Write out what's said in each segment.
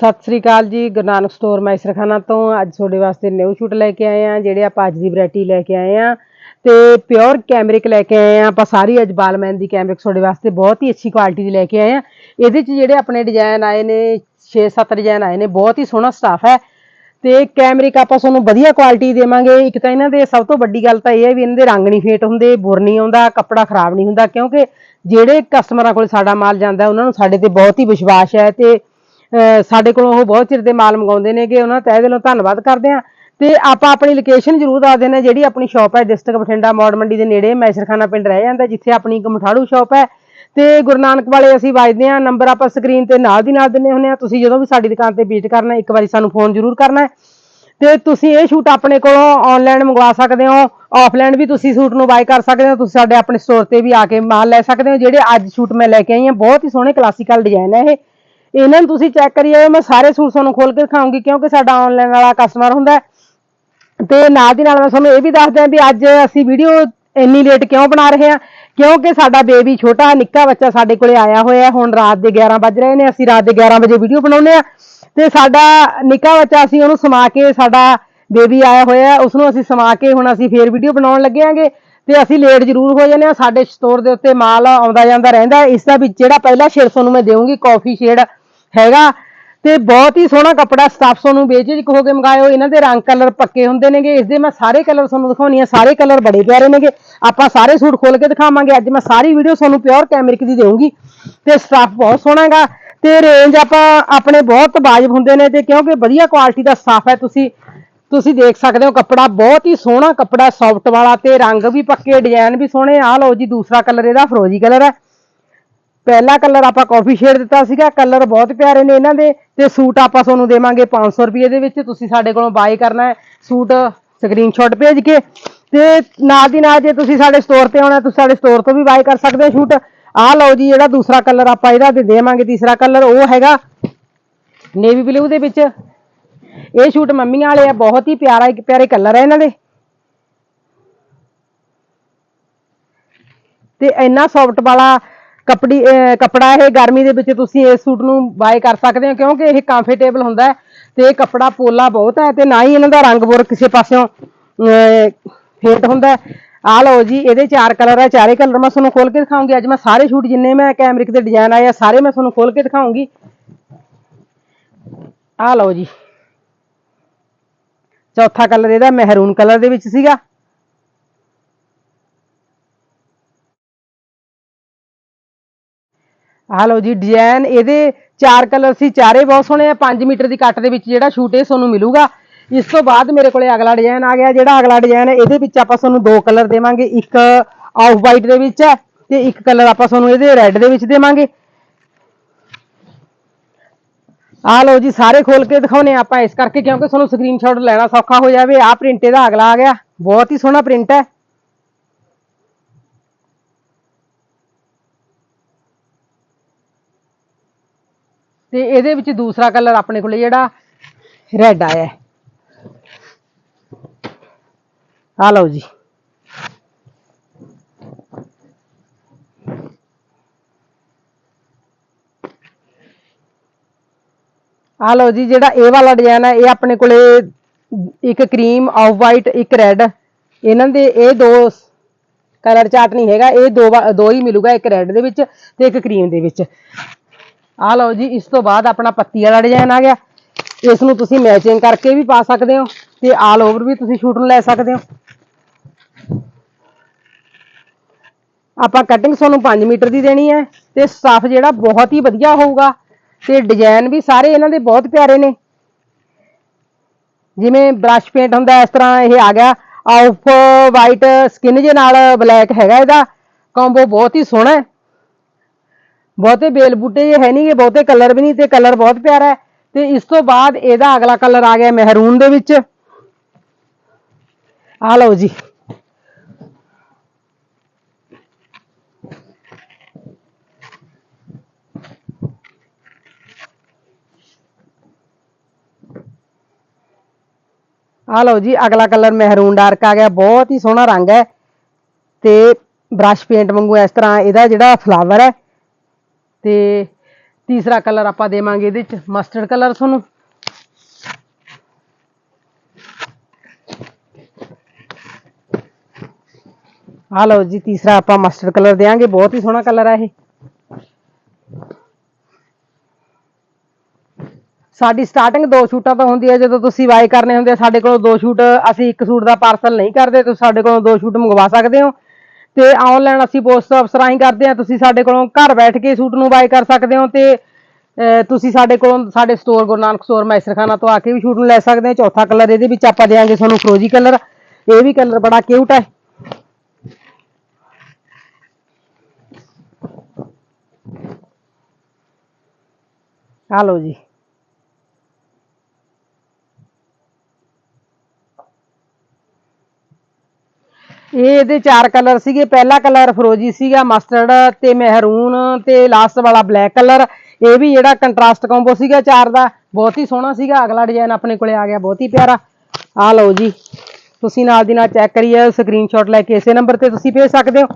ਸਤਿ ਸ੍ਰੀ ਅਕਾਲ ਜੀ, ਗੁਰੂ ਨਾਨਕ ਸਟੋਰ ਮੈਸਰਖਾਨਾ ਤੋਂ ਅੱਜ ਤੁਹਾਡੇ ਵਾਸਤੇ ਨਿਊ ਸ਼ੂਟ ਲੈ ਕੇ ਆਏ ਆ ਜਿਹੜੇ ਆਪਾਂ ਅੱਜ ਦੀ ਵੈਰਾਈਟੀ ਲੈ ਕੇ ਆਏ ਆ ਤੇ ਪਿਓਰ ਕੈਮਰਿਕ ਲੈ ਕੇ ਆਏ ਆ ਆਪਾਂ ਸਾਰੀ ਅੱਜ ਬਾਲਮੈਨ ਦੀ ਕੈਮਰਿਕ ਤੁਹਾਡੇ ਵਾਸਤੇ ਬਹੁਤ ਹੀ ਅੱਛੀ ਕੁਆਲਿਟੀ ਦੀ ਲੈ ਕੇ ਆਏ ਆ ਇਹਦੇ ਚ ਜਿਹੜੇ ਆਪਣੇ ਡਿਜ਼ਾਈਨ ਆਏ ਨੇ 6-7 ਡਿਜ਼ਾਈਨ ਆਏ ਨੇ, ਬਹੁਤ ਹੀ ਸੋਹਣਾ ਸਟਾਫ ਹੈ। ਤੇ ਕੈਮਰਿਕ ਆਪਾਂ ਤੁਹਾਨੂੰ ਵਧੀਆ ਕੁਆਲਿਟੀ ਦੇਵਾਂਗੇ। ਇੱਕ ਤਾਂ ਇਹਨਾਂ ਦੇ ਸਭ ਤੋਂ ਵੱਡੀ ਗੱਲ ਤਾਂ ਇਹ ਹੈ ਵੀ ਇਹਨਾਂ ਦੇ ਰੰਗ ਨਹੀਂ ਫੇਟ ਹੁੰਦੇ, ਬੁਰ ਨਹੀਂ ਆਉਂਦਾ, ਕੱਪੜਾ ਖਰਾਬ ਨਹੀਂ ਹੁੰਦਾ, ਕਿਉਂਕਿ ਜਿਹੜੇ ਕਸਟਮਰਾਂ ਕੋਲ ਸਾਡਾ ਮਾਲ ਜਾਂਦਾ, ਉਹਨਾਂ ਨੂੰ ਸਾਡੇ ਤੇ ਬਹੁਤ ਹੀ ਵਿਸ਼ਵਾਸ ਹੈ ਤੇ ਸਾਡੇ ਕੋਲੋਂ ਉਹ ਬਹੁਤ ਚਿਰ ਦੇ ਮਾਲ ਮੰਗਾਉਂਦੇ ਨੇਗੇ, ਉਹਨਾਂ ਦਾ ਤਹਿ ਦਿਲੋਂ ਧੰਨਵਾਦ ਕਰਦੇ ਆ ਤੇ ਆਪਾਂ ਆਪਣੀ ਲੋਕੇਸ਼ਨ ਜ਼ਰੂਰ ਦੱਸ ਦਿੰਦੇ ਹਾਂ, ਜਿਹੜੀ ਆਪਣੀ ਸ਼ਾਪ ਹੈ ਡਿਸਟ੍ਰਿਕਟ ਬਠਿੰਡਾ, ਮੌੜ ਮੰਡੀ ਦੇ ਨੇੜੇ, ਮੈਸਰਖਾਨਾ ਪਿੰਡ ਰਹਿ ਜਾਂਦਾ, ਜਿੱਥੇ ਆਪਣੀ ਇੱਕ ਮਠਾੜੂ ਸ਼ਾਪ ਹੈ। ਤੇ ਗੁਰੂ ਨਾਨਕ ਵਾਲੇ ਅਸੀਂ ਵੱਜਦੇ ਆ ਨੰਬਰ ਆਪਾਂ ਸਕਰੀਨ ਤੇ ਨਾਲ ਦੀ ਨਾਲ ਦਿੰਨੇ ਹੁੰਦੇ ਆ ਤੁਸੀਂ ਜਦੋਂ ਵੀ ਸਾਡੀ ਦੁਕਾਨ ਤੇ ਵਿਜ਼ਿਟ ਕਰਨਾ ਇੱਕ ਵਾਰੀ ਸਾਨੂੰ ਫੋਨ ਜ਼ਰੂਰ ਕਰਨਾ ਹੈ। ਤੇ ਤੁਸੀਂ ਇਹ ਸ਼ੂਟ ਆਪਣੇ ਕੋਲੋਂ ਆਨਲਾਈਨ ਮੰਗਵਾ ਸਕਦੇ ਹੋ। ਆਫਲਾਈਨ ਵੀ ਤੁਸੀਂ ਸੂਟ ਨੂੰ ਬਾਈ ਕਰ ਸਕਦੇ ਹੋ। ਤੁਸੀਂ ਸਾਡੇ ਆਪਣੇ ਸਟੋਰ ਤੇ ਵੀ ਆ ਕੇ ਮਾਲ ਲੈ ਸਕਦੇ ਹੋ, ਜਿਹੜੇ ਅੱਜ ਸ਼ੂਟ ਮੈਂ ਲੈ ਕੇ ਆਈ ਹਾਂ। ਬਹੁਤ ਹੀ ਸੋਹਣੇ ਕਲਾਸੀਕਲ ਡਿਜ਼ਾਈਨ ਹੈ ਇਹ। ਇਹਨਾਂ ਨੂੰ ਤੁਸੀਂ ਚੈੱਕ ਕਰੀ ਜਾਓ ਮੈਂ ਸਾਰੇ ਸੂਟ ਤੁਹਾਨੂੰ ਖੋਲ ਕੇ ਦਿਖਾਉਂਗੀ ਕਿਉਂਕਿ ਸਾਡਾ ਆਨਲਾਈਨ ਵਾਲਾ ਕਸਟਮਰ ਹੁੰਦਾ ਹੈ। ਤੇ ਨਾਲ ਦੀ ਨਾਲ ਮੈਂ ਤੁਹਾਨੂੰ ਇਹ ਵੀ ਦੱਸ ਦਿਆਂ ਵੀ ਅੱਜ ਅਸੀਂ ਵੀਡੀਓ ਇੰਨੀ ਲੇਟ ਕਿਉਂ ਬਣਾ ਰਹੇ ਹਾਂ? ਕਿਉਂਕਿ ਸਾਡਾ ਬੇਬੀ ਛੋਟਾ ਨਿੱਕਾ ਬੱਚਾ ਸਾਡੇ ਕੋਲੇ ਆਇਆ ਹੋਇਆ ਹੁਣ ਰਾਤ ਦੇ 11 ਵੱਜ ਰਹੇ ਨੇ ਅਸੀਂ ਰਾਤ ਦੇ 11 ਵਜੇ ਵੀਡੀਓ ਬਣਾਉਂਦੇ ਆ ਤੇ ਸਾਡਾ ਨਿੱਕਾ ਬੱਚਾ ਅਸੀਂ ਉਹਨੂੰ ਸਮਾ ਕੇ ਸਾਡਾ ਬੇਬੀ ਆਇਆ ਹੋਇਆ ਹੈ, ਉਸ ਨੂੰ ਅਸੀਂ ਸਮਾ ਕੇ ਹੁਣ ਅਸੀਂ ਫੇਰ ਵੀਡੀਓ ਬਣਾਉਣ ਲੱਗੇ ਆਂਗੇ ਤੇ ਅਸੀਂ ਲੇਟ ਜ਼ਰੂਰ ਹੋ ਜਾਂਦੇ ਆ ਸਾਡੇ ਸਟੋਰ ਦੇ ਉੱਤੇ ਮਾਲ ਆਉਂਦਾ ਜਾਂਦਾ ਰਹਿੰਦਾ ਹੈ। ਇਸ ਦਾ ਵਿੱਚ ਜਿਹੜਾ ਪਹਿਲਾ ਸ਼ੇਡ ਤੁਹਾਨੂੰ ਮੈਂ ਦੇਵਾਂਗੀ ਕਾਫੀ ਸ਼ੇਡ ਹੈਗਾ। ਤੇ ਬਹੁਤ ਹੀ ਸੋਹਣਾ ਕੱਪੜਾ ਸਟਾਫ ਤੁਹਾਨੂੰ ਬੇਝਿਜਕ ਹੋ ਕੇ ਮੰਗਾਇਓ ਇਹਨਾਂ ਦੇ ਰੰਗ ਕਲਰ ਪੱਕੇ ਹੁੰਦੇ ਨੇਗੇ। ਇਸ ਦੇ ਮੈਂ ਸਾਰੇ ਕਲਰ ਤੁਹਾਨੂੰ ਦਿਖਾਉਣੀ ਆ। ਸਾਰੇ ਕਲਰ ਬੜੇ ਪਿਆਰੇ ਨੇਗੇ। ਆਪਾਂ ਸਾਰੇ ਸੂਟ ਖੋਲ ਕੇ ਦਿਖਾਵਾਂਗੇ। ਅੱਜ ਮੈਂ ਸਾਰੀ ਵੀਡੀਓ ਤੁਹਾਨੂੰ ਪਿਓਰ ਕੈਮਰਿਕ ਦੀ ਦੇਵਾਂਗੀ ਤੇ ਸਟਾਫ ਬਹੁਤ ਸੋਹਣਾ ਹੈਗਾ। ਤੇ ਰੇਂਜ ਆਪਾਂ ਆਪਣੇ ਬਹੁਤ ਵਾਜਬ ਹੁੰਦੇ ਨੇ ਤੇ ਕਿਉਂਕਿ ਵਧੀਆ ਕੁਆਲਿਟੀ ਦਾ ਸਟਾਫ ਹੈ ਤੁਸੀਂ। ਤੁਸੀਂ ਦੇਖ ਸਕਦੇ ਹੋ ਕੱਪੜਾ ਬਹੁਤ ਹੀ ਸੋਹਣਾ ਕੱਪੜਾ ਸੌਫਟ ਵਾਲਾ ਤੇ ਰੰਗ ਵੀ ਪੱਕੇ ਡਿਜ਼ਾਈਨ ਵੀ ਸੋਹਣੇ। ਆ ਲਓ ਜੀ, ਦੂਸਰਾ ਕਲਰ ਇਹਦਾ, ਫਰੋਜੀ ਕਲਰ ਹੈ। ਪਹਿਲਾ ਕਲਰ ਆਪਾਂ ਕਾਫੀ ਸ਼ੇਡ ਦਿੱਤਾ ਸੀਗਾ, ਕਲਰ ਬਹੁਤ ਪਿਆਰੇ ਨੇ ਇਹਨਾਂ ਦੇ, ਤੇ ਸੂਟ ਆਪਾਂ ਤੁਹਾਨੂੰ ਦੇਵਾਂਗੇ 500 ਰੁਪਏ ਦੇ ਵਿੱਚ, ਤੁਸੀਂ ਸਾਡੇ ਕੋਲੋਂ ਬਾਈ ਕਰਨਾ ਹੈ, ਸੂਟ ਸਕਰੀਨਸ਼ਾਟ ਭੇਜ ਕੇ, ਤੇ ਨਾਲ ਦੀ ਨਾਲ ਜੇ ਤੁਸੀਂ ਸਾਡੇ ਸਟੋਰ ਤੇ ਆਉਣਾ ਤੁਸੀਂ ਸਾਡੇ ਸਟੋਰ ਤੋਂ ਵੀ ਬਾਈ ਕਰ ਸਕਦੇ ਹੋ ਸੂਟ। ਆਹ ਲਓ ਜੀ, ਜਿਹੜਾ ਦੂਸਰਾ ਕਲਰ ਆਪਾਂ ਇਹਦਾ ਦੇ ਦੇਵਾਂਗੇ, ਤੀਸਰਾ ਕਲਰ ਉਹ ਹੈਗਾ ਨੇਵੀ ਬਲੂ ਦੇ ਵਿੱਚ। ਇਹ ਸ਼ੂਟ ਮੰਮੀਆਂ ਵਾਲੇ ਆ, ਬਹੁਤ ਹੀ ਪਿਆਰਾ ਪਿਆਰੇ ਕਲਰ ਹੈ ਇਹਨਾਂ ਦੇ। ਤੇ ਇੰਨਾ ਸੌਫਟ ਵਾਲਾ ਕੱਪੜੀ, ਅਹ, ਕੱਪੜਾ ਇਹ ਗਰਮੀ ਦੇ ਵਿੱਚ ਤੁਸੀਂ ਇਸ ਸੂਟ ਨੂੰ ਬਾਏ ਕਰ ਸਕਦੇ ਹੋ, ਕਿਉਂਕਿ ਇਹ ਕੰਫਰਟੇਬਲ ਹੁੰਦਾ ਤੇ ਇਹ ਕੱਪੜਾ ਪੋਲਾ ਬਹੁਤ ਹੈ ਤੇ ਨਾ ਹੀ ਇਹਨਾਂ ਦਾ ਰੰਗ ਬੁਰ ਕਿਸੇ ਪਾਸਿਓਂ ਫੇਟ ਹੁੰਦਾ ਆ ਲਓ ਜੀ, ਇਹਦੇ ਚਾਰ ਕਲਰ ਹੈ, ਚਾਰੇ ਕਲਰ ਮੈਂ ਤੁਹਾਨੂੰ ਖੋਲ ਕੇ ਦਿਖਾਉਂਗੀ। ਅੱਜ ਮੈਂ ਸਾਰੇ ਸ਼ੂਟ ਜਿੰਨੇ ਮੈਂ ਕੈਮਰਿਕ ਦੇ ਡਿਜ਼ਾਈਨ ਆਏ ਆ, ਸਾਰੇ ਮੈਂ ਤੁਹਾਨੂੰ ਖੋਲ ਕੇ ਦਿਖਾਉਂਗੀ। ਆ ਲਓ ਜੀ। ਚੌਥਾ ਕਲਰ ਇਹਦਾ ਮਹਿਰੂਨ ਕਲਰ ਦੇ ਵਿੱਚ ਸੀਗਾ। ਆਹ ਲਓ ਜੀ ਡਿਜ਼ਾਈਨ ਇਹਦੇ ਚਾਰ ਕਲਰ ਸੀ, ਚਾਰੇ ਬਹੁਤ ਸੋਹਣੇ ਆ 5 ਮੀਟਰ ਦੀ ਕੱਟ ਦੇ ਵਿੱਚ ਜਿਹੜਾ ਸ਼ੂਟ ਇਹ ਤੁਹਾਨੂੰ ਮਿਲੂਗਾ। ਇਸ ਤੋਂ ਬਾਅਦ ਮੇਰੇ ਕੋਲੇ ਅਗਲਾ ਡਿਜ਼ਾਈਨ ਆ ਗਿਆ, ਜਿਹੜਾ ਅਗਲਾ ਡਿਜ਼ਾਈਨ ਹੈ, ਇਹਦੇ ਵਿੱਚ ਆਪਾਂ ਤੁਹਾਨੂੰ ਦੋ ਕਲਰ ਦੇਵਾਂਗੇ, ਇੱਕ ਆਫ ਵਾਈਟ ਦੇ ਵਿੱਚ ਹੈ ਤੇ ਇੱਕ ਕਲਰ ਆਪਾਂ ਤੁਹਾਨੂੰ ਇਹਦੇ ਰੈੱਡ ਦੇ ਵਿੱਚ ਦੇਵਾਂਗੇ। ਆਹ ਲਓ ਜੀ, ਸਾਰੇ ਖੋਲ ਕੇ ਦਿਖਾਉਨੇ ਆਪਾਂ ਇਸ ਕਰਕੇ, ਕਿਉਂਕਿ ਤੁਹਾਨੂੰ ਸਕਰੀਨਸ਼ਾਟ ਲੈਣਾ ਸੌਖਾ ਹੋ ਜਾਵੇ। ਆਹ ਪ੍ਰਿੰਟ ਇਹਦਾ ਅਗਲਾ ਆ ਗਿਆ, ਬਹੁਤ ਹੀ ਸੋਹਣਾ ਪ੍ਰਿੰਟ ਹੈ। ਤੇ ਇਹਦੇ ਵਿੱਚ ਦੂਸਰਾ ਕਲਰ ਆਪਣੇ ਕੋਲੇ ਜਿਹੜਾ ਰੈੱਡ ਆਇਆ ਆ ਲਓ ਜੀ। ਆ ਲਓ ਜੀ, ਜਿਹੜਾ ਇਹ ਵਾਲਾ ਡਿਜ਼ਾਈਨ ਹੈ ਇਹ ਆਪਣੇ ਕੋਲੇ ਇੱਕ ਕਰੀਮ ਆਫ ਵਾਈਟ ਇੱਕ ਰੈੱਡ ਇਹਨਾਂ ਦੇ ਇਹ ਦੋ ਕਲਰ ਚਾਰਟ ਨਹੀਂ ਹੈਗਾ, ਇਹ ਦੋ ਵਾ- ਦੋ ਹੀ ਮਿਲੂਗਾ, ਇੱਕ ਰੈੱਡ ਦੇ ਵਿੱਚ ਤੇ ਇੱਕ ਕਰੀਮ ਦੇ ਵਿੱਚ। ਆ ਲਓ ਜੀ, ਇਸ ਤੋਂ ਬਾਅਦ ਆਪਣਾ ਪੱਤੀ ਵਾਲਾ ਡਿਜ਼ਾਈਨ ਆ ਗਿਆ। ਇਸ ਨੂੰ ਤੁਸੀਂ ਮੈਚਿੰਗ ਕਰਕੇ ਵੀ ਪਾ ਸਕਦੇ ਹੋ ਤੇ ਆਲ ਓਵਰ ਵੀ ਤੁਸੀਂ ਸ਼ੂਟ ਨੂੰ ਲੈ ਸਕਦੇ ਹੋ। ਆਪਾਂ ਕਟਿੰਗ ਤੁਹਾਨੂੰ 5 ਮੀਟਰ ਦੀ ਦੇਣੀ ਹੈ ਤੇ ਸਟਾਫ ਜਿਹੜਾ ਬਹੁਤ ਹੀ ਵਧੀਆ ਹੋਊਗਾ ਤੇ ਡਿਜ਼ਾਈਨ ਵੀ ਸਾਰੇ ਇਹਨਾਂ ਦੇ ਬਹੁਤ ਪਿਆਰੇ ਨੇ। ਜਿਵੇਂ ਬ੍ਰਸ਼ ਪੇਂਟ ਹੁੰਦਾ ਇਸ ਤਰ੍ਹਾਂ ਇਹ ਆ ਗਿਆ। ਆਫ ਵਾਈਟ ਸਕਿਨ ਜੇ ਨਾਲ ਬਲੈਕ ਹੈਗਾ ਇਹਦਾ। ਕੰਬੋ ਬਹੁਤ ਹੀ ਸੋਹਣਾ ਹੈ। ਬਹੁਤੇ ਬੇਲ ਬੂਟੇ ਜੇ ਹੈ ਨਹੀਂ ਨਹੀਂਗੇ ਬਹੁਤੇ ਕਲਰ ਵੀ ਨਹੀਂ ਤੇ ਕਲਰ ਬਹੁਤ ਪਿਆਰਾ ਹੈ। ਤੇ ਇਸ ਤੋਂ ਬਾਅਦ ਇਹਦਾ ਅਗਲਾ ਕਲਰ ਆ ਗਿਆ ਮਹਿਰੂਨ ਦੇ ਵਿੱਚ। ਆ ਲਓ ਜੀ। ਆ ਲਓ ਜੀ, ਅਗਲਾ ਕਲਰ ਮਹਿਰੂਨ ਡਾਰਕ ਆ ਗਿਆ, ਬਹੁਤ ਹੀ ਸੋਹਣਾ ਰੰਗ ਹੈ। ਤੇ ਬ੍ਰਸ਼ ਪੇਂਟ ਵਾਂਗੂ ਇਸ ਤਰ੍ਹਾਂ ਇਹਦਾ ਜਿਹੜਾ ਫਲਾਵਰ ਹੈ ਤੇ ਤੀਸਰਾ ਕਲਰ ਆਪਾਂ ਦੇਵਾਂਗੇ ਇਹਦੇ ਚ ਮਸਟਰਡ ਕਲਰ ਤੁਹਾਨੂੰ। ਆ ਲਓ ਜੀ, ਤੀਸਰਾ ਆਪਾਂ ਮਸਟਰਡ ਕਲਰ ਦੇਾਂਗੇ ਬਹੁਤ ਹੀ ਸੋਹਣਾ ਕਲਰ ਆ ਇਹ। ਸਾਡੀ ਸਟਾਰਟਿੰਗ ਦੋ ਸ਼ੂਟਾਂ ਤੋਂ ਹੁੰਦੀ ਹੈ ਜਦੋਂ ਤੁਸੀਂ ਵਾਈ ਕਰਨੇ ਹੁੰਦੇ ਸਾਡੇ ਕੋਲੋਂ ਦੋ ਸ਼ੂਟ, ਅਸੀਂ ਇੱਕ ਸ਼ੂਟ ਦਾ ਪਾਰਸਲ ਨਹੀਂ ਕਰਦੇ, ਤੁਸੀਂ ਸਾਡੇ ਕੋਲੋਂ ਦੋ ਸ਼ੂਟ ਮੰਗਵਾ ਸਕਦੇ ਹੋ। ਤੇ ਆਨਲਾਈਨ ਅਸੀਂ ਪੋਸਟ ਆਫਿਸ ਹੀ ਕਰਦੇ ਹਾਂ। ਤੁਸੀਂ ਸਾਡੇ ਕੋਲੋਂ ਘਰ ਬੈਠ ਕੇ ਸੂਟ ਨੂੰ ਬਾਏ ਕਰ ਸਕਦੇ ਹੋ ਤੇ ਤੁਸੀਂ ਸਾਡੇ ਕੋਲੋਂ ਸਾਡੇ ਸਟੋਰ ਗੁਰੂ ਨਾਨਕ ਸਟੋਰ ਮੈਸਰਖਾਨਾ ਤੋਂ ਆ ਕੇ ਵੀ ਸ਼ੂਟ ਨੂੰ ਲੈ ਸਕਦੇ ਹੋ। ਚੌਥਾ ਕਲਰ ਇਹਦੇ ਵਿੱਚ ਆਪਾਂ ਦੇਵਾਂਗੇ ਤੁਹਾਨੂੰ ਫਰੋਜੀ ਕਲਰ ਇਹ ਵੀ ਕਲਰ ਬੜਾ ਕਿਊਟ ਹੈ। ਆ ਲਓ ਜੀ। ਇਹ ਇਹਦੇ ਚਾਰ ਕਲਰ ਸੀਗੇ। ਪਹਿਲਾ ਕਲਰ ਫਰੋਜੀ ਸੀਗਾ, ਮਸਟਰਡ ਤੇ ਮਹਿਰੂਨ ਤੇ ਲਾਸਟ ਵਾਲਾ ਬਲੈਕ ਕਲਰ। ਇਹ ਵੀ ਜਿਹੜਾ ਕੰਟਰਾਸਟ ਕੰਬੋ ਸੀਗਾ ਚਾਰ ਦਾ। ਬਹੁਤ ਹੀ ਸੋਹਣਾ ਸੀਗਾ। ਅਗਲਾ ਡਿਜ਼ਾਈਨ ਆਪਣੇ ਕੋਲੇ ਆ ਗਿਆ। ਬਹੁਤ ਹੀ ਪਿਆਰਾ। ਆ ਲਓ ਜੀ। ਤੁਸੀਂ ਨਾਲ ਦੀ ਨਾਲ ਚੈੱਕ ਕਰੀਏ। ਸਕਰੀਨਸ਼ਾਟ ਲੈ ਕੇ ਇਸੇ ਨੰਬਰ ਤੇ ਤੁਸੀਂ ਭੇਜ ਸਕਦੇ ਹੋ।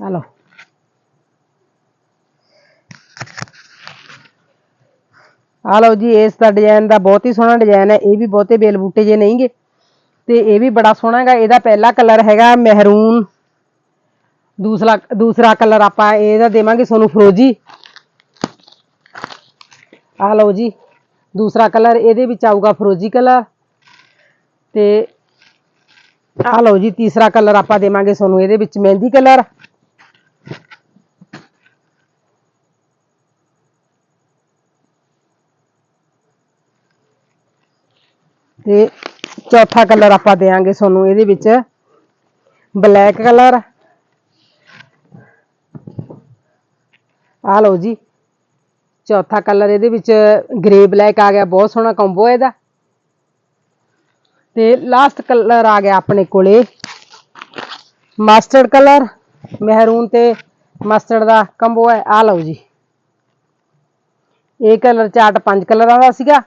ਆ ਲਓ ਆ ਲਓ ਜੀ, ਇਸ ਦਾ ਡਿਜ਼ਾਈਨ ਦਾ ਬਹੁਤ ਹੀ ਸੋਹਣਾ ਡਿਜ਼ਾਈਨ ਹੈ। ਇਹ ਵੀ ਬਹੁਤੇ ਬੇਲ ਬੂਟੇ ਜੇ ਨਹੀਂਗੇ। ਤੇ ਇਹ ਵੀ ਬੜਾ ਸੋਹਣਾ ਹੈਗਾ। ਇਹਦਾ ਪਹਿਲਾ ਕਲਰ ਹੈਗਾ ਮਹਿਰੂਨ ਦੂਸਰਾ ਦੂਸਰਾ ਕਲਰ ਆਪਾਂ ਇਹਦਾ ਦੇਵਾਂਗੇ ਤੁਹਾਨੂੰ ਫਰੋਜੀ ਆ ਲਓ ਜੀ। ਦੂਸਰਾ ਕਲਰ ਇਹਦੇ ਵਿੱਚ ਆਊਗਾ ਫਰੋਜੀ ਕਲਰ ਤੇ ਆ ਲਓ ਜੀ, ਤੀਸਰਾ ਕਲਰ ਆਪਾਂ ਦੇਵਾਂਗੇ ਤੁਹਾਨੂੰ ਇਹਦੇ ਵਿੱਚ ਮਹਿੰਦੀ ਕਲਰ ਤੇ ਚੌਥਾ ਕਲਰ ਆਪਾਂ ਦੇਵਾਂਗੇ ਤੁਹਾਨੂੰ ਇਹਦੇ ਵਿੱਚ। Black colour. ਆ ਲਓ ਜੀ। ਚੌਥਾ ਕਲਰ ਇਹਦੇ ਵਿੱਚ ਗ੍ਰੇ ਬਲੈਕ ਆ ਗਿਆ, ਬਹੁਤ ਸੋਹਣਾ ਕੰਬੋ ਹੈ ਇਹਦਾ। ਤੇ ਲਾਸਟ ਕਲਰ ਆ ਗਿਆ ਆਪਣੇ ਕੋਲੇ। ਮਸਟਰਡ ਕਲਰ, ਮਹਿਰੂਨ ਤੇ ਮਸਟਰਡ ਦਾ ਕੰਬੋ ਹੈ ਆ ਲਓ ਜੀ। ਇਹ ਕਲਰ ਚਾਰਟ ਪੰਜ ਕਲਰਾਂ ਦਾ ਸੀਗਾ।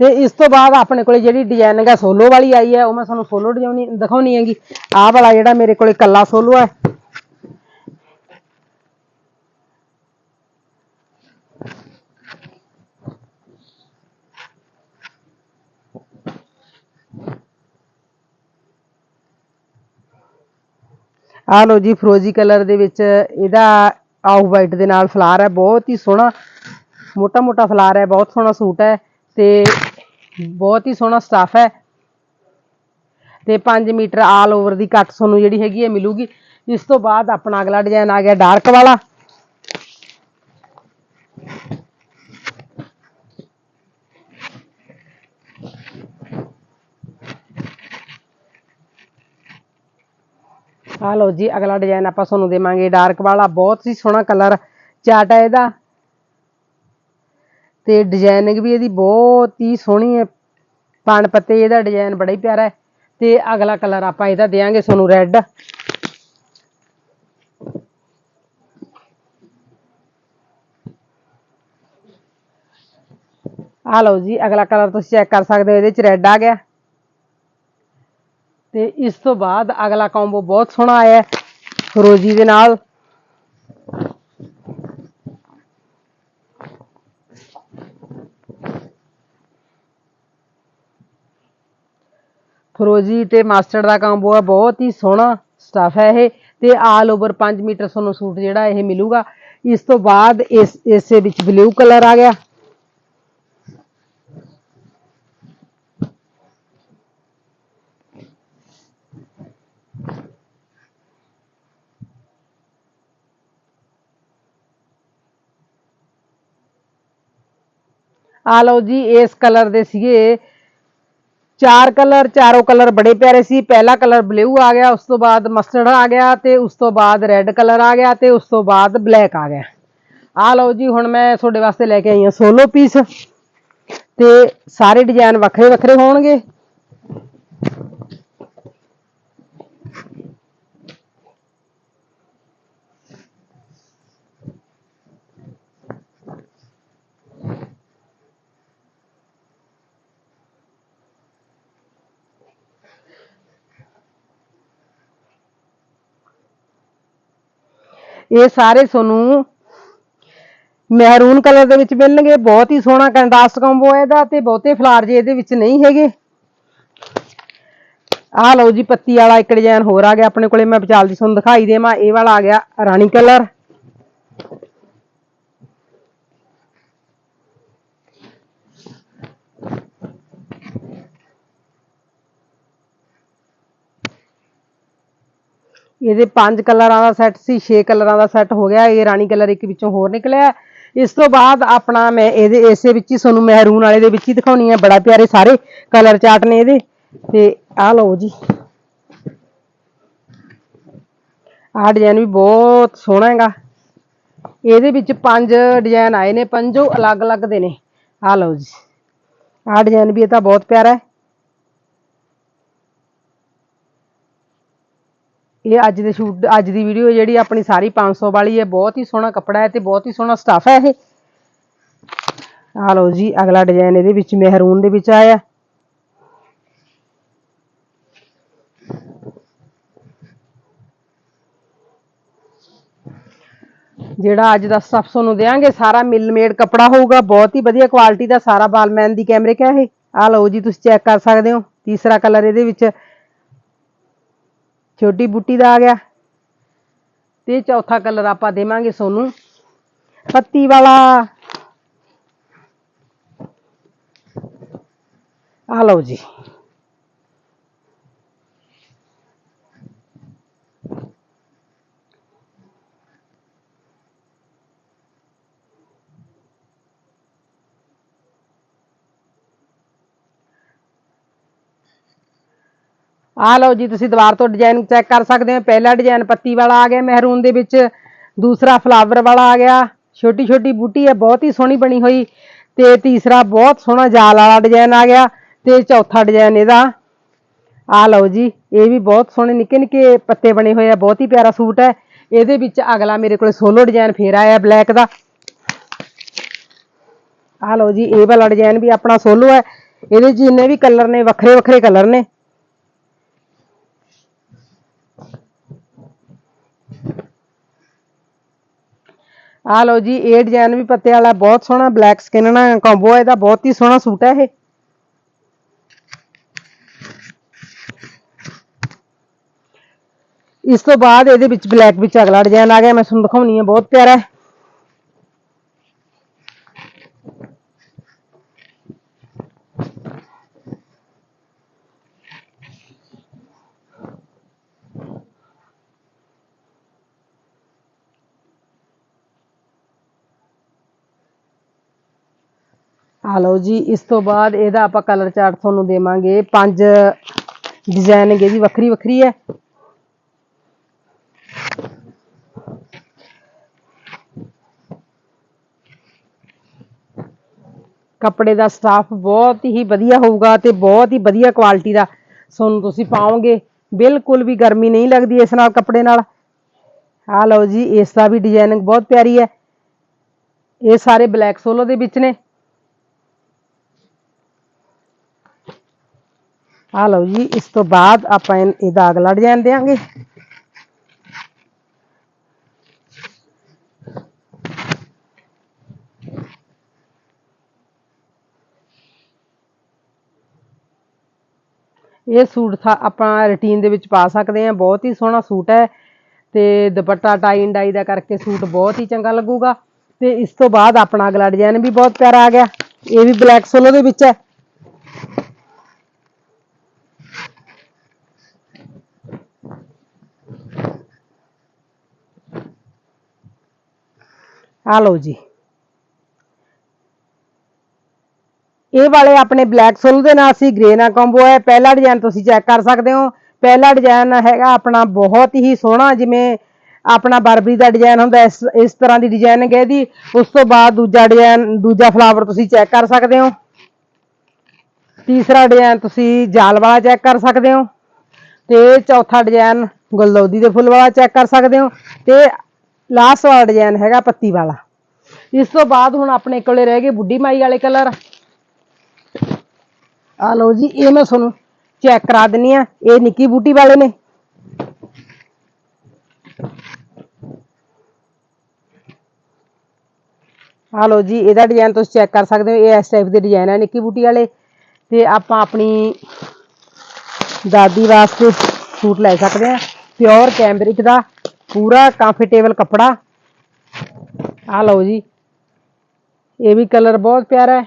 ਤੇ ਇਸ ਤੋਂ ਬਾਅਦ ਆਪਣੇ ਕੋਲੇ ਜਿਹੜੀ ਡਿਜ਼ਾਈਨਿੰਗ ਹੈ ਸੋਲੋ ਵਾਲੀ ਆਈ ਹੈ, ਉਹ ਮੈਂ ਤੁਹਾਨੂੰ ਸੋਲੋ ਡਿਜ਼ਾਈਨ ਦਿਖਾਉਣੀ ਹੈਗੀ। ਆਹ ਵਾਲਾ ਜਿਹੜਾ ਮੇਰੇ ਕੋਲੇ ਕੱਲਾ ਸੋਲੋ ਹੈ। ਆ ਲਓ ਜੀ, ਫਰੋਜੀ ਕਲਰ ਦੇ ਵਿੱਚ ਇਹਦਾ ਆਫ ਵਾਈਟ ਦੇ ਨਾਲ ਫਲਾਰ ਹੈ, ਬਹੁਤ ਹੀ ਸੋਹਣਾ ਮੋਟਾ ਮੋਟਾ ਫਲਾਰ ਹੈ, ਬਹੁਤ ਸੋਹਣਾ ਸੂਟ ਹੈ ਤੇ ਬਹੁਤ ਹੀ ਸੋਹਣਾ ਸਟਾਫ ਹੈ। ਤੇ 5 ਮੀਟਰ ਆਲ ਓਵਰ ਦੀ ਕੱਟ ਤੁਹਾਨੂੰ ਜਿਹੜੀ ਹੈਗੀ ਹੈ ਮਿਲੂਗੀ। ਇਸ ਤੋਂ ਬਾਅਦ ਆਪਣਾ ਅਗਲਾ ਡਿਜ਼ਾਈਨ ਆ ਗਿਆ ਡਾਰਕ ਵਾਲਾ। ਆ ਲਓ ਜੀ, ਅਗਲਾ ਡਿਜ਼ਾਈਨ ਆਪਾਂ ਤੁਹਾਨੂੰ ਦੇਵਾਂਗੇ ਡਾਰਕ ਵਾਲਾ। ਬਹੁਤ ਹੀ ਸੋਹਣਾ ਕਲਰ ਚਾਟ ਹੈ ਇਹਦਾ। ਤੇ ਡਿਜ਼ਾਈਨਿੰਗ ਵੀ ਇਹਦੀ ਬਹੁਤ ਹੀ ਸੋਹਣੀ ਹੈ। ਪਾਣ ਪੱਤੇ ਇਹਦਾ ਡਿਜ਼ਾਈਨ ਬੜਾ ਹੀ ਪਿਆਰਾ ਹੈ। ਤੇ ਅਗਲਾ ਕਲਰ ਆਪਾਂ ਇਹਦਾ ਦੇਵਾਂਗੇ ਤੁਹਾਨੂੰ ਰੈੱਡ ਆ ਲਓ ਜੀ, ਅਗਲਾ ਕਲਰ ਤੁਸੀਂ ਚੈੱਕ ਕਰ ਸਕਦੇ ਹੋ, ਇਹਦੇ ਚ ਰੈੱਡ ਆ ਗਿਆ। ਤੇ ਇਸ ਤੋਂ ਬਾਅਦ ਅਗਲਾ ਕੰਬੋ ਬਹੁਤ ਸੋਹਣਾ ਆਇਆ ਹੈ ਦੇ ਨਾਲ। ਫਰੋਜੀ ਤੇ ਮਾਸਟਰਡ ਦਾ ਕੰਬੋ ਹੈ ਬਹੁਤ ਹੀ ਸੋਹਣਾ ਸਟਫ ਹੈ ਇਹ ਤੇ ਆਲ ਓਵਰ 5 ਮੀਟਰ ਤੁਹਾਨੂੰ ਸੂਟ ਜਿਹੜਾ ਇਹ ਮਿਲੂਗਾ। ਇਸ ਤੋਂ ਬਾਅਦ ਇਸ, ਇਸੇ ਵਿੱਚ ਬਲੂ ਕਲਰ ਆ ਗਿਆ। ਆ ਲਓ ਜੀ, ਇਸ ਕਲਰ ਦੇ ਸੀਗੇ ਚਾਰ ਕਲਰ, ਚਾਰੋਂ ਕਲਰ ਬੜੇ ਪਿਆਰੇ ਸੀ। ਪਹਿਲਾ ਕਲਰ ਬਲੂ ਆ ਗਿਆ, ਉਸ ਤੋਂ ਬਾਅਦ ਮਸਟਰਡ ਆ ਗਿਆ ਤੇ ਉਸ ਤੋਂ ਬਾਅਦ ਰੈੱਡ ਕਲਰ ਆ ਗਿਆ ਤੇ ਉਸ ਤੋਂ ਬਾਅਦ ਬਲੈਕ ਆ ਗਿਆ। ਆ ਲਓ ਜੀ, ਹੁਣ ਮੈਂ ਤੁਹਾਡੇ ਵਾਸਤੇ ਲੈ ਕੇ ਆਈ ਹਾਂ ਸੋਲੋ ਪੀਸ ਤੇ ਸਾਰੇ ਡਿਜ਼ਾਈਨ ਵੱਖਰੇ ਵੱਖਰੇ ਹੋਣਗੇ। ਇਹ ਸਾਰੇ ਤੁਹਾਨੂੰ ਮਹਿਰੂਨ ਕਲਰ ਦੇ ਵਿੱਚ ਮਿਲਣਗੇ। ਬਹੁਤ ਹੀ ਸੋਹਣਾ ਕੰਟਰਾਸਟ ਕੰਬੋ ਹੈ ਇਹਦਾ ਤੇ ਬਹੁਤੇ ਫਲਾਰ ਜੇ ਇਹਦੇ ਵਿੱਚ ਨਹੀਂ ਹੈਗੇ। ਆਹ ਲਓ ਜੀ, ਪੱਤੀ ਵਾਲਾ ਇੱਕ ਡਿਜ਼ਾਈਨ ਹੋਰ ਆ ਗਿਆ ਆਪਣੇ ਕੋਲੇ, ਮੈਂ ਵਿਚਾਲ ਦੀ ਤੁਹਾਨੂੰ ਦਿਖਾਈ ਦੇਵਾਂ। ਇਹ ਵਾਲਾ ਆ ਗਿਆ ਰਾਣੀ ਕਲਰ। ਇਹਦੇ ਪੰਜ ਕਲਰਾਂ ਦਾ ਸੈੱਟ ਸੀ, ਛੇ ਕਲਰਾਂ ਦਾ ਸੈੱਟ ਹੋ ਗਿਆ, ਇਹ ਰਾਣੀ ਕਲਰ ਇੱਕ ਵਿੱਚੋਂ ਹੋਰ ਨਿਕਲਿਆ। ਇਸ ਤੋਂ ਬਾਅਦ ਆਪਣਾ ਮੈਂ ਇਹਦੇ, ਇਸੇ ਵਿੱਚ ਹੀ ਤੁਹਾਨੂੰ ਮਹਿਰੂਨ ਵਾਲੇ ਦੇ ਵਿੱਚ ਹੀ ਦਿਖਾਉਣੀ ਹੈ ਬੜਾ ਪਿਆਰੇ ਸਾਰੇ ਕਲਰ ਚਾਟ ਨੇ ਇਹਦੇ। ਤੇ ਆਹ ਲਓ ਜੀ। ਆਹ ਡਿਜ਼ਾਈਨ ਵੀ ਬਹੁਤ ਸੋਹਣਾ ਹੈਗਾ। ਇਹਦੇ ਵਿੱਚ ਪੰਜ ਡਿਜ਼ਾਈਨ ਆਏ ਨੇ, ਪੰਜੋ ਅਲੱਗ-ਅਲੱਗ ਦੇ ਨੇ। ਆਹ ਲਓ ਜੀ। ਆਹ ਡਿਜ਼ਾਈਨ ਵੀ ਇਹ ਤਾਂ ਬਹੁਤ ਪਿਆਰਾ ਹੈ। ਇਹ ਅੱਜ ਦੇ ਸ਼ੂਟ, ਅੱਜ ਦੀ ਵੀਡੀਓ ਜਿਹੜੀ ਆਪਣੀ ਸਾਰੀ 500 ਵਾਲੀ ਹੈ, ਬਹੁਤ ਹੀ ਸੋਹਣਾ ਕੱਪੜਾ ਹੈ ਤੇ ਬਹੁਤ ਹੀ ਸੋਹਣਾ ਸਟਾਫ ਹੈ ਇਹ। ਆ ਲਓ ਜੀ, ਅਗਲਾ ਡਿਜ਼ਾਈਨ ਇਹਦੇ ਵਿੱਚ ਮਹਿਰੂਨ ਦੇ ਵਿੱਚ ਆਇਆ। ਜਿਹੜਾ ਅੱਜ ਦਾ ਸਟਾਫ ਤੁਹਾਨੂੰ ਦੇਾਂਗੇ ਸਾਰਾ ਮਿਲ ਮੇਡ ਕੱਪੜਾ ਹੋਊਗਾ, ਬਹੁਤ ਹੀ ਵਧੀਆ ਕੁਆਲਿਟੀ ਦਾ ਸਾਰਾ ਬਾਲਮੈਨ ਦੀ ਕੈਮਰੇ ਹੈ ਇਹ? ਆ ਲਓ ਜੀ, ਤੁਸੀਂ ਚੈੱਕ ਕਰ ਸਕਦੇ ਹੋ, ਤੀਸਰਾ ਕਲਰ ਇਹਦੇ ਵਿੱਚ ਛੋਟੀ ਬੁੱਟੀ ਦਾ ਆ ਗਿਆ। ਤੇ ਚੌਥਾ ਕਲਰ ਆਪਾਂ ਦੇਵਾਂਗੇ ਸੋਨੂੰ। ਪੱਤੀ ਵਾਲਾ। ਆ ਲਓ ਜੀ। ਆ ਲਓ ਜੀ, ਤੁਸੀਂ ਦੁਬਾਰ ਤੋਂ ਡਿਜ਼ਾਈਨ ਚੈੱਕ ਕਰ ਸਕਦੇ ਹੋ। ਪਹਿਲਾ ਡਿਜ਼ਾਈਨ ਪੱਤੀ ਵਾਲਾ ਆ ਗਿਆ ਮਹਿਰੂਨ ਦੇ ਵਿੱਚ। ਦੂਸਰਾ ਫਲਾਵਰ ਵਾਲਾ ਆ ਗਿਆ। ਛੋਟੀ ਛੋਟੀ ਬੂਟੀ ਹੈ, ਬਹੁਤ ਹੀ ਸੋਹਣੀ ਬਣੀ ਹੋਈ। ਤੇ ਤੀਸਰਾ ਬਹੁਤ ਸੋਹਣਾ ਜਾਲ ਵਾਲਾ ਡਿਜ਼ਾਈਨ ਆ ਗਿਆ। ਤੇ ਚੌਥਾ ਡਿਜ਼ਾਈਨ ਇਹਦਾ। ਆ ਲਓ ਜੀ, ਇਹ ਵੀ ਬਹੁਤ ਸੋਹਣੇ ਨਿੱਕੇ ਨਿੱਕੇ ਪੱਤੇ ਬਣੇ ਹੋਏ ਆ, ਬਹੁਤ ਹੀ ਪਿਆਰਾ ਸੂਟ ਹੈ। ਇਹਦੇ ਵਿੱਚ ਅਗਲਾ ਮੇਰੇ ਕੋਲ ਸੋਲੋ ਡਿਜ਼ਾਈਨ ਫੇਰ ਆਇਆ ਬਲੈਕ ਦਾ। ਆ ਲਓ ਜੀ, ਇਹ ਵਾਲਾ ਡਿਜ਼ਾਈਨ ਵੀ ਆਪਣਾ ਸੋਲੋ ਹੈ। ਇਹਦੇ ਚ ਜਿੰਨੇ ਵੀ ਕਲਰ ਨੇ ਵੱਖਰੇ ਵੱਖਰੇ ਕਲਰ ਨੇ। ਆ ਲਓ ਜੀ ਇਹ ਡਿਜ਼ਾਈਨ ਵੀ ਪੱਤੇ ਵਾਲਾ ਬਹੁਤ ਸੋਹਣਾ ਬਲੈਕ ਸਕਿਨ ਨਾਲ ਕੰਬੋ ਹੈ ਇਹਦਾ ਬਹੁਤ ਹੀ ਸੋਹਣਾ ਸੂਟ ਹੈ ਇਹ। ਇਸ ਤੋਂ ਬਾਅਦ ਇਹਦੇ ਵਿੱਚ ਬਲੈਕ ਵਿੱਚ ਅਗਲਾ ਡਿਜ਼ਾਈਨ ਆ ਗਿਆ, ਮੈਂ ਤੁਹਾਨੂੰ ਦਿਖਾਉਣੀ ਹੈ ਬਹੁਤ ਪਿਆਰਾ ਹੈ। ਆ ਲਓ ਜੀ, ਇਸ ਤੋਂ ਬਾਅਦ ਇਹਦਾ ਆਪਾਂ ਕਲਰ ਚਾਰਟ ਤੁਹਾਨੂੰ ਦੇਵਾਂਗੇ। ਪੰਜ ਡਿਜ਼ਾਈਨ ਹੈਗੇ ਜੀ, ਵੱਖਰੀ ਵੱਖਰੀ ਹੈ। ਕੱਪੜੇ ਦਾ ਸਟਾਫ ਬਹੁਤ ਹੀ ਵਧੀਆ ਹੋਊਗਾ ਤੇ ਬਹੁਤ ਹੀ ਵਧੀਆ ਕੁਆਲਿਟੀ ਦਾ ਤੁਹਾਨੂੰ ਤੁਸੀਂ ਪਾਓਗੇ। ਬਿਲਕੁਲ ਵੀ ਗਰਮੀ ਨਹੀਂ ਲੱਗਦੀ ਇਸ ਨਾਲ ਕੱਪੜੇ ਨਾਲ। ਆ ਲਓ ਜੀ, ਇਸ ਦਾ ਵੀ ਡਿਜ਼ਾਈਨਿੰਗ ਬਹੁਤ ਪਿਆਰੀ ਹੈ। ਇਹ ਸਾਰੇ ਬਲੈਕ ਸੋਲੋ ਦੇ ਵਿੱਚ ਨੇ। ਆ ਲਓ ਜੀ, ਇਸ ਤੋਂ ਬਾਅਦ ਆਪਾਂ ਇਹ- ਇਹਦਾ ਅਗਲਾ ਡਿਜ਼ਾਈਨ ਦੇਾਂਗੇ ਇਹ ਸੂਟ ਥਾ- ਆਪਾਂ ਰੁਟੀਨ ਦੇ ਵਿੱਚ ਪਾ ਸਕਦੇ ਹਾਂ, ਬਹੁਤ ਹੀ ਸੋਹਣਾ ਸੂਟ ਹੈ। ਤੇ ਦੁਪੱਟਾ ਟਾਈ ਡਾਈ ਦਾ ਕਰਕੇ ਸੂਟ ਬਹੁਤ ਹੀ ਚੰਗਾ ਲੱਗੂਗਾ। ਤੇ ਇਸ ਤੋਂ ਬਾਅਦ ਆਪਣਾ ਅਗਲਾ ਡਿਜ਼ਾਈਨ ਵੀ ਬਹੁਤ ਪਿਆਰਾ ਆ ਗਿਆ। ਇਹ ਵੀ ਬਲੈਕ ਸੋਲੋ ਦੇ ਵਿੱਚ ਹੈ। ਆ ਲਓ ਜੀ। ਇਹ ਵਾਲੇ ਆਪਣੇ ਬਲੈਕ ਸੋਲ ਦੇ ਨਾਲ ਅਸੀਂ ਗ੍ਰੇ ਨਾਲ ਕੰਬੋ ਹੈ। ਪਹਿਲਾ ਡਿਜ਼ਾਈਨ ਤੁਸੀਂ ਚੈੱਕ ਕਰ ਸਕਦੇ ਹੋ। ਪਹਿਲਾ ਡਿਜ਼ਾਈਨ ਹੈਗਾ ਆਪਣਾ ਬਹੁਤ ਹੀ ਸੋਹਣਾ, ਜਿਵੇਂ ਆਪਣਾ ਬਰਬਰੀ ਦਾ ਡਿਜ਼ਾਈਨ ਹੁੰਦਾ, ਇਸ ਇਸ ਤਰ੍ਹਾਂ ਦੀ ਡਿਜ਼ਾਈਨਿੰਗ ਹੈ ਇਹਦੀ। ਉਸ ਤੋਂ ਬਾਅਦ ਦੂਜਾ ਡਿਜ਼ਾਈਨ ਦੂਜਾ ਫਲਾਵਰ ਤੁਸੀਂ ਚੈੱਕ ਕਰ ਸਕਦੇ ਹੋ। ਤੀਸਰਾ ਡਿਜ਼ਾਈਨ ਤੁਸੀਂ ਜਾਲ ਵਾਲਾ ਚੈੱਕ ਕਰ ਸਕਦੇ ਹੋ। ਤੇ ਚੌਥਾ ਡਿਜ਼ਾਈਨ ਗੁਲਦੌਦੀ ਦੇ ਫੁੱਲ ਵਾਲਾ ਚੈੱਕ ਕਰ ਸਕਦੇ ਹੋ। ਤੇ ਲਾਸਟ ਵਾਲਾ ਡਿਜ਼ਾਈਨ ਹੈਗਾ ਪੱਤੀ ਵਾਲਾ। ਇਸ ਤੋਂ ਬਾਅਦ ਹੁਣ ਆਪਣੇ ਕੋਲੇ ਰਹਿ ਗਏ ਬੁੱਢੀ ਮਾਈ ਵਾਲੇ ਕਲਰ ਆ ਲਓ ਜੀ, ਇਹ ਮੈਂ ਤੁਹਾਨੂੰ ਚੈੱਕ ਕਰਾ ਦਿੰਨੀ ਆ, ਇਹ ਨਿੱਕੀ ਬੂਟੀ ਵਾਲੇ ਨੇ। ਆ ਲਓ ਜੀ, ਇਹਦਾ ਡਿਜ਼ਾਈਨ ਤੁਸੀਂ ਚੈੱਕ ਕਰ ਸਕਦੇ ਹੋ, ਇਹ ਇਸ ਟਾਈਪ ਦੇ ਡਿਜ਼ਾਈਨ ਹੈ ਨਿੱਕੀ ਬੂਟੀ ਵਾਲੇ। ਤੇ ਆਪਾਂ ਆਪਣੀ ਦਾਦੀ ਵਾਸਤੇ ਸੂਟ ਲੈ ਸਕਦੇ ਆ ਪਿਓਰ ਕੈਂਬਰਿਕ ਦਾ। ਪੂਰਾ ਕੰਫਰਟੇਬਲ ਕੱਪੜਾ। ਆ ਲਓ ਜੀ। ਇਹ ਵੀ ਕਲਰ ਬਹੁਤ ਪਿਆਰਾ ਹੈ।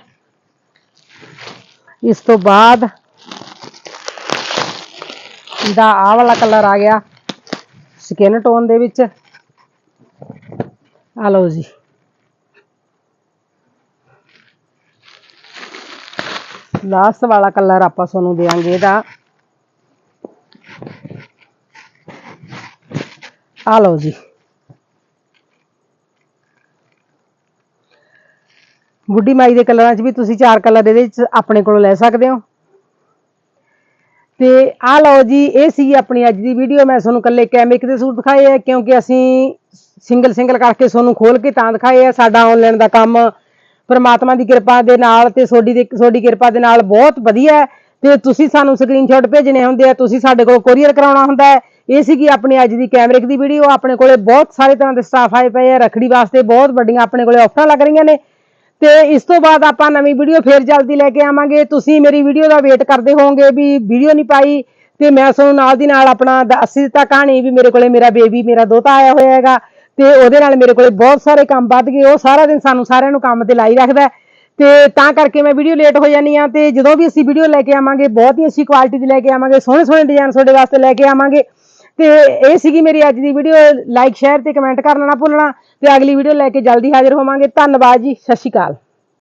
ਇਸ ਤੋਂ ਬਾਅਦ ਦਾ ਆਹ ਵਾਲਾ ਕਲਰ ਆ ਗਿਆ ਸਕਿਨ ਟੋਨ ਦੇ ਵਿੱਚ। ਆ ਲਓ ਜੀ। ਲਾਸਟ ਵਾਲਾ ਕਲਰ ਆਪਾਂ ਤੁਹਾਨੂੰ ਦੇਵਾਂਗੇ ਇਹਦਾ। ਆ ਲਓ ਜੀ ਬੁੱਢੀ ਮਾਈ ਦੇ ਕਲਰਾਂ 'ਚ ਵੀ ਤੁਸੀਂ ਚਾਰ ਕਲਰ ਇਹਦੇ ਵਿੱਚ ਆਪਣੇ ਕੋਲੋਂ ਲੈ ਸਕਦੇ ਹੋ। ਤੇ ਆ ਲਓ ਜੀ, ਇਹ ਸੀ ਆਪਣੀ ਅੱਜ ਦੀ ਵੀਡੀਓ। ਮੈਂ ਤੁਹਾਨੂੰ ਕੱਲੇ ਕੈਮਿਕ ਦੇ ਸੂਟ ਦਿਖਾਏ ਆ, ਕਿਉਂਕਿ ਅਸੀਂ ਸਿੰਗਲ ਸਿੰਗਲ ਕਰਕੇ ਤੁਹਾਨੂੰ ਖੋਲ ਕੇ ਤਾਂ ਦਿਖਾਏ ਆ। ਸਾਡਾ ਆਨਲਾਈਨ ਦਾ ਕੰਮ ਪਰਮਾਤਮਾ ਦੀ ਕਿਰਪਾ ਦੇ ਨਾਲ ਤੇ ਤੁਹਾਡੀ ਦੀ ਤੁਹਾਡੀ ਕਿਰਪਾ ਦੇ ਨਾਲ ਬਹੁਤ ਵਧੀਆ ਹੈ। ਤੇ ਤੁਸੀਂ ਸਾਨੂੰ ਸਕਰੀਨਸ਼ਾਟ ਭੇਜਣੇ ਹੁੰਦੇ ਆ, ਤੁਸੀਂ ਸਾਡੇ ਕੋਲ ਕੋਰੀਅਰ ਕਰਾਉਣਾ ਹੁੰਦਾ ਹੈ। ਇਹ ਸੀਗੀ ਆਪਣੀ ਅੱਜ ਦੀ ਕੈਮਰਿਕ ਦੀ ਵੀਡੀਓ, ਆਪਣੇ ਕੋਲੇ ਬਹੁਤ ਸਾਰੇ ਤਰ੍ਹਾਂ ਦੇ ਸਟਾਫ ਆਏ ਪਏ ਆ, ਰਖੜੀ ਵਾਸਤੇ ਬਹੁਤ ਵੱਡੀਆਂ ਆਪਣੇ ਕੋਲੇ ਆਫਰਾਂ ਲੱਗ ਰਹੀਆਂ ਨੇ। ਤੇ ਇਸ ਤੋਂ ਬਾਅਦ ਆਪਾਂ ਨਵੀਂ ਵੀਡੀਓ ਫੇਰ ਜਲਦੀ ਲੈ ਕੇ ਆਵਾਂਗੇ। ਤੁਸੀਂ ਮੇਰੀ ਵੀਡੀਓ ਦਾ ਵੇਟ ਕਰਦੇ ਹੋਵੋਗੇ ਵੀ ਵੀਡੀਓ ਨਹੀਂ ਪਾਈ, ਤੇ ਮੈਂ ਤੁਹਾਨੂੰ ਨਾਲ ਦੀ ਨਾਲ ਆਪਣਾ ਦੱਸ ਦਿੱਤਾ ਕਹਾਣੀ ਵੀ ਮੇਰੇ ਕੋਲੇ ਮੇਰਾ ਬੇਬੀ, ਮੇਰਾ ਦੋਤਾ ਆਇਆ ਹੋਇਆ ਹੈਗਾ। ਤੇ ਉਹਦੇ ਨਾਲ ਮੇਰੇ ਕੋਲੇ ਬਹੁਤ ਸਾਰੇ ਕੰਮ ਵੱਧ ਗਏ। ਉਹ ਸਾਰਾ ਦਿਨ ਸਾਨੂੰ ਸਾਰਿਆਂ ਨੂੰ ਕੰਮ ਤੇ ਲਾਈ ਰੱਖਦਾ ਹੈ। ਤੇ ਤਾਂ ਕਰਕੇ ਮੈਂ ਵੀਡੀਓ ਲੇਟ ਹੋ ਜਾਨੀ ਆ ਤੇ ਜਦੋਂ ਵੀ ਅਸੀਂ ਵੀਡੀਓ ਲੈ ਕੇ ਆਵਾਂਗੇ, ਬਹੁਤ ਹੀ ਅੱਛੀ ਕੁਆਲਿਟੀ ਦੀ ਲੈ ਕੇ ਆਵਾਂਗੇ ਸੋਹਣੇ ਸੋਹਣੇ ਡਿਜ਼ਾਈਨ ਤੁਹਾਡੇ ਵਾਸਤੇ ਲੈ ਕੇ ਆਵਾਂਗੇ। ਤੇ ਇਹ ਸੀਗੀ ਮੇਰੀ ਅੱਜ ਦੀ ਵੀਡੀਓ ਲਾਈਕ ਸ਼ੇਅਰ ਤੇ ਕਮੈਂਟ ਕਰਨਾ ਨਾ ਭੁੱਲਣਾ ਤੇ ਅਗਲੀ ਵੀਡੀਓ ਲੈ ਕੇ ਜਲਦੀ ਹਾਜ਼ਰ ਹੋਵਾਂਗੇ। ਧੰਨਵਾਦ ਜੀ, ਸਤਿ ਸ਼੍ਰੀ ਅਕਾਲ।